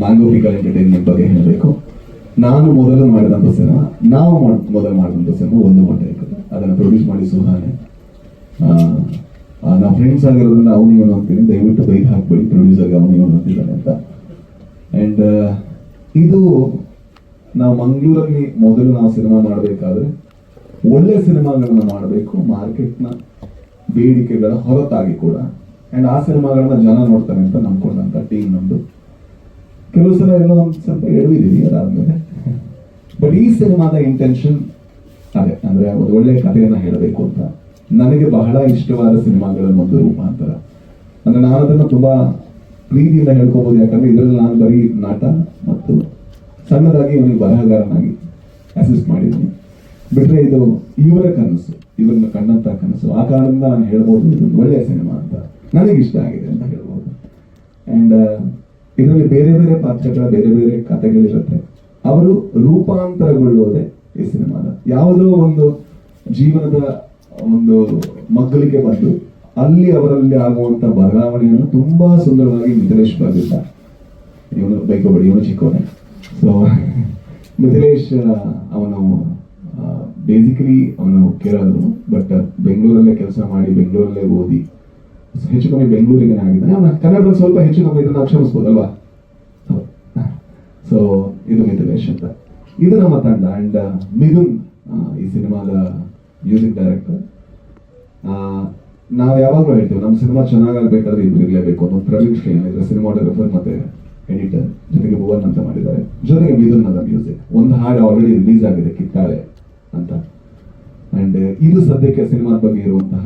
ಮ್ಯಾಂಗೋಪಿಕಲ್ entertainment ಬಗ್ಗೆ ಹೇಳಬೇಕು. ನಾನು ಮೊದಲು ಮಾಡಿದಂಥ ಸಿನಿಮಾ ನಾವು ಮೊದಲು ಮಾಡಿದಂಥ ಸಿನಿಮಾ ಒಂದು ಮೊಟ್ಟೆ ಅದನ್ನು ಪ್ರೊಡ್ಯೂಸ್ ಮಾಡಿ ಸುಹಾನೆ. ನಾವು ಫ್ರೆಂಡ್ಸ್ ಆಗಿರೋದ್ರಿಂದ ಅವನು ಇವನು ಅಂತೀನಿ. ದಯವಿಟ್ಟು ಬೈಕ್ ಹಾಕ್ಬೇಡಿ. ಪ್ರೊಡ್ಯೂಸರ್ಗೆ ಅವನು ಇವನು ಅಂತಿದ್ದಾನೆ ಅಂತ. ಅಂಡ್ ಇದು ನಾವು ಮಂಗಳೂರಲ್ಲಿ ಮೊದಲು ನಾವು ಸಿನಿಮಾ ಮಾಡಬೇಕಾದ್ರೆ ಒಳ್ಳೆ ಸಿನಿಮಾಗಳನ್ನ ಮಾಡಬೇಕು. ಮಾರ್ಕೆಟ್ನ ಬೇಡಿಕೆಗಳ ಹೊರತಾಗಿ ಕೂಡ. ಅಂಡ್ ಆ ಸಿನಿಮಾಗಳನ್ನ ಜನ ನೋಡ್ತಾರೆ ಅಂತ ನಂಬ್ಕೊಂಡಂತ ಟೀಮ್ ಕೆಲವು ಸಲ ಎಲ್ಲ ಸ್ವಲ್ಪ ಎಡವಿದ್ದೀವಿ ಅದಾದ್ಮೇಲೆ. ಬಟ್ ಈ ಸಿನಿಮಾದ ಇಂಟೆನ್ಷನ್ ಅದೇ. ಅಂದ್ರೆ ಒಂದು ಒಳ್ಳೆ ಕಥೆಯನ್ನ ಹೇಳಬೇಕು ಅಂತ. ನನಗೆ ಬಹಳ ಇಷ್ಟವಾದ ಸಿನಿಮಾಗಳ ಒಂದು ರೂಪಾಂತರ. ಅಂದ್ರೆ ನಾನು ಅದನ್ನ ತುಂಬಾ ಪ್ರೀತಿಯಿಂದ ಹೇಳ್ಕೋಬಹುದು ಯಾಕಂದ್ರೆ ಇದರಲ್ಲಿ ನಾನು ಬರೀ ನಾಟ ಮತ್ತು ಸಣ್ಣದಾಗಿ ಅವನಿಗೆ ಬರಹಗಾರನಾಗಿ ಅಸಿಸ್ಟ್ ಮಾಡಿದ್ದೀನಿ. ಬಿಟ್ರೆ ಇದು ಇವರ ಕನಸು, ಇವರನ್ನ ಕಂಡಂತ ಕನಸು. ಆ ಕಾರಣದಿಂದ ನಾನು ಹೇಳ್ಬೋದು ಇದೊಂದು ಒಳ್ಳೆಯ ಸಿನಿಮಾ ಅಂತ. ನನಗೆ ಇಷ್ಟ ಆಗಿದೆ ಅಂತ ಹೇಳ್ಬೋದು. ಅಂಡ್ ಇದರಲ್ಲಿ ಬೇರೆ ಬೇರೆ ಪಾತ್ರಗಳ ಬೇರೆ ಬೇರೆ ಕಥೆಗಳಿರುತ್ತೆ. ಅವರು ರೂಪಾಂತರಗೊಳ್ಳುವುದೇ ಈ ಸಿನಿಮಾದ. ಯಾವುದೋ ಒಂದು ಜೀವನದ ಒಂದು ಮಗ್ಗಲಿಗೆ ಬಂದು ಅಲ್ಲಿ ಅವರಲ್ಲಿ ಆಗುವಂತ ಬದಲಾವಣೆಯನ್ನು ತುಂಬಾ ಸುಂದರವಾಗಿ ಮಿಥಿಲೇಶ್ ಬರೆದಿದ್ದ. ಇವನು ಬೈಕೋಬೇಡಿ ಇವನು ಚಿಕ್ಕವನೇ. ಸೊ ಮಿಥಿಲೇಶ್ ಅವನು ಬೇಸಿಕಲಿ ಅವನು ಕೇರಳದವನು ಬಟ್ ಬೆಂಗಳೂರಲ್ಲೇ ಕೆಲಸ ಮಾಡಿ ಬೆಂಗಳೂರಲ್ಲೇ ಓದಿ ಹೆಚ್ಚು ಕಮ್ಮಿ ಬೆಂಗಳೂರಿಗೆ ಆಗಿದೆ ನಾವು ಕನ್ನಡದಲ್ಲಿ ಸ್ವಲ್ಪ ಹೆಚ್ಚು ಕಮ್ಮಿ ಇದನ್ನ ನಾವು ಕ್ಷಮಿಸ್ಬೋದಲ್ವಾ? ಸೊ ಇದು ಮಿಥಿಲೇಶ್ ಅಂತ. ಇದು ನಮ್ಮ ತಂಡ ಅಂಡ್ ಮಿಥುನ್ ಈ ಸಿನಿಮಾದ ಮ್ಯೂಸಿಕ್ ಡೈರೆಕ್ಟರ್. ನಾವು ಯಾವಾಗಲೂ ಹೇಳ್ತೀವಿ ನಮ್ಮ ಸಿನಿಮಾ ಚೆನ್ನಾಗಾಗಬೇಕಾದ್ರೆ ಇಬ್ರು ಇರಲೇಬೇಕು ಅನ್ನೋ ಪ್ರವೀಣ್ ಶ್ರೀ ಇದ್ರೆ ಸಿನಿಮಾಟೋಗ್ರಫರ್ ಮತ್ತೆ ಎಡಿಟರ್ ಜೊತೆಗೆ ಭುವನ್ ಅಂತ ಮಾಡಿದ್ದಾರೆ. ಜೊತೆಗೆ ಮಿಥುನ್ ಅದ ಮ್ಯೂಸಿಕ್. ಒಂದು ಹಾಡು ಆಲ್ರೆಡಿ ರಿಲೀಸ್ ಆಗಿದೆ, ಕಿತ್ತಾಳೆ ಅಂತ. ಅಂಡ್, ಇದು ಸದ್ಯಕ್ಕೆ ಸಿನಿಮಾದ ಬಗ್ಗೆ ಇರುವಂತಹ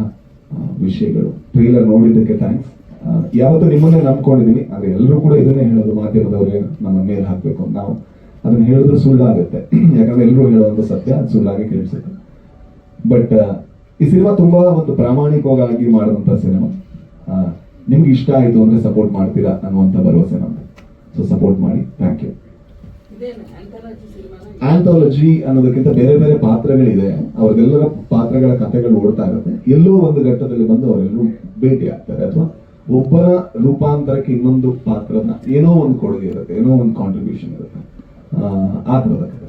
ವಿಷಯಗಳು. ಟ್ರೈಲರ್ ನೋಡಿದ್ದಕ್ಕೆ ಥ್ಯಾಂಕ್ಸ್ ಯಾವತ್ತೂ ನಿಮ್ಮನ್ನೇ ನಂಬ್ಕೊಂಡಿದ್ದೀನಿ ಆದರೆ ಎಲ್ಲರೂ ಕೂಡ ಇದನ್ನೇ ಹೇಳೋದು ಮಾಧ್ಯಮದವರಿಗೆ ನಮ್ಮ ಮೇಲೆ ಹಾಕಬೇಕು. ನಾವು ಅದನ್ನ ಹೇಳಿದ್ರೆ ಸುಳ್ಳಾಗುತ್ತೆ. ಯಾಕಂದ್ರೆ ಎಲ್ಲರೂ ಹೇಳೋದು ಸತ್ಯ, ಅದು ಸುಳ್ಳಾಗಿ ಕೇಳಿಸುತ್ತೆ. ಬಟ್ ಈ ಸಿನಿಮಾ ತುಂಬಾ ಒಂದು ಪ್ರಾಮಾಣಿಕವಾಗಿ ಮಾಡಿದಂತ ಸಿನಿಮಾ. ನಿಮ್ಗೆ ಇಷ್ಟ ಆಯ್ತು ಅಂದ್ರೆ ಸಪೋರ್ಟ್ ಮಾಡ್ತೀರಾ ಅನ್ನುವಂತ ಭರವಸೆ ನಮ್ದು. ಸೊ ಸಪೋರ್ಟ್ ಮಾಡಿ. ಥ್ಯಾಂಕ್ ಯು ಆಂಥಾಲಜಿ ಅನ್ನೋದಕ್ಕಿಂತ ಬೇರೆ ಬೇರೆ ಪಾತ್ರಗಳಿದೆ. ಅವ್ರಿಗೆಲ್ಲರ ಪಾತ್ರಗಳ ಕಥೆಗಳು ಓಡ್ತಾ ಇರುತ್ತೆ. ಎಲ್ಲೋ ಒಂದು ಘಟ್ಟದಲ್ಲಿ ಬಂದು ಅವರೆಲ್ಲರೂ ಭೇಟಿ ಆಗ್ತಾರೆ. ಅಥವಾ ಒಬ್ಬರ ರೂಪಾಂತರಕ್ಕೆ ಇನ್ನೊಂದು ಪಾತ್ರದ ಏನೋ ಒಂದು ಕೊಡುಗೆ ಇರುತ್ತೆ, ಏನೋ ಒಂದು ಕಾಂಟ್ರಿಬ್ಯೂಷನ್ ಇರುತ್ತೆ. ಆ ಥರದ ಕಥೆ